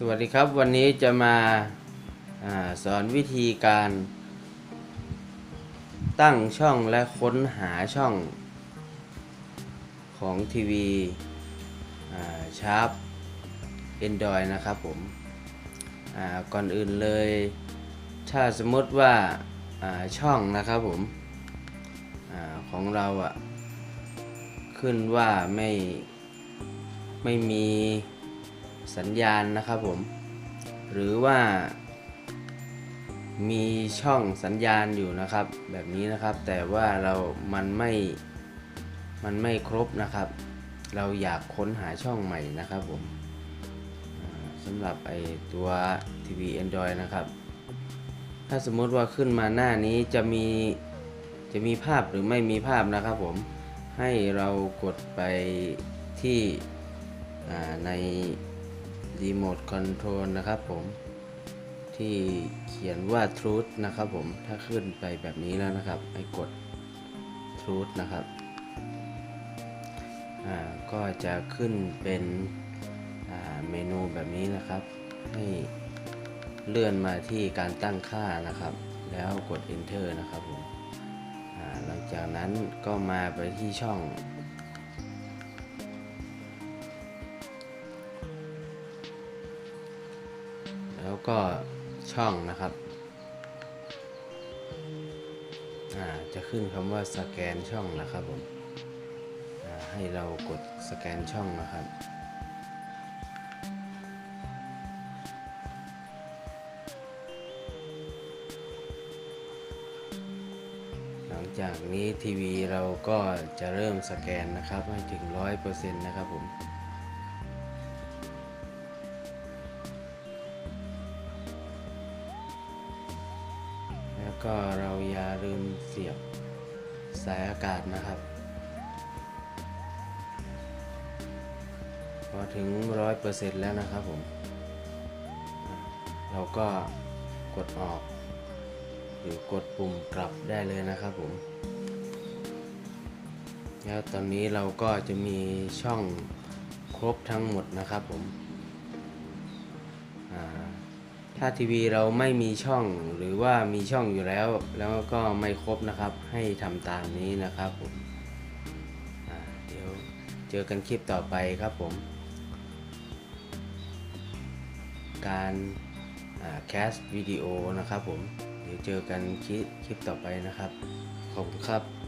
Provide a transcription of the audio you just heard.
สวัสดีครับวันนี้จะมาอาสอนวิธีการ ตั้งช่องและค้นหาช่องของทีวีชาร์ป Android นะครับผมก่อนอื่นเลย ถ้าสมมติว่าาช่องนะครับผมอของเราอะขึ้นว่าไม่ไม่มี สัญญาณนะครับผม หรือว่า มีช่องสัญญาณอยู่นะครับ แบบนี้นะครับ แต่ว่าเรา มันไม่ มันไม่ครบนะครับ เราอยากค้นหาช่องใหม่นะครับผมสำหรับไอตัวทีวี Android นะครับ ถ้าสมมติว่าขึ้นมาหน้านี้จะมี จะมีภาพหรือไม่มีภาพนะครับผม ให้เรากดไปที่ใน รีโมทคอนโทรลนะครับผมที่เขียนว่า truth นะครับผมถ้าขึ้นไปแบบนี้แล้วนะครับให้กด truth นะครับอ่าก็จะขึ้นเป็นเมนูแบบนี้นะครับ ให้เลื่อนมาที่การตั้งค่านะครับ แล้วกด enter นะครับผมหลังจากนั้นก็มาไปที่ช่อง แล้วก็ช่องนะครับอ่าจะขึ้นคำว่าสแกนช่องนะครับผมให้เรากดสแกนช่องนะครับ หลังจากนี้ทีวีเราก็จะเริ่มสแกนนะครับ ให้ถึง 100%นะครับผม แล้วก็เราอย่าลืมเสียบสายอากาศนะครับ พอถึง 100%แล้วนะครับผม เราก็กดออก หรือกดปุ่มกลับได้เลยนะครับผม แล้วตอนนี้เราก็จะมีช่องครบทั้งหมดนะครับผม ถ้าทีวีเราไม่มีช่องหรือว่ามีช่องอยู่แล้ว แล้วก็ไม่ครบนะครับ ให้ทำตามนี้นะครับผมเดี๋ยวเจอกันคลิปต่อไปครับผม การแคสวิดีโอนะครับผม เดี๋ยวเจอกันคลิปต่อไปนะครับ ขอบคุณครับ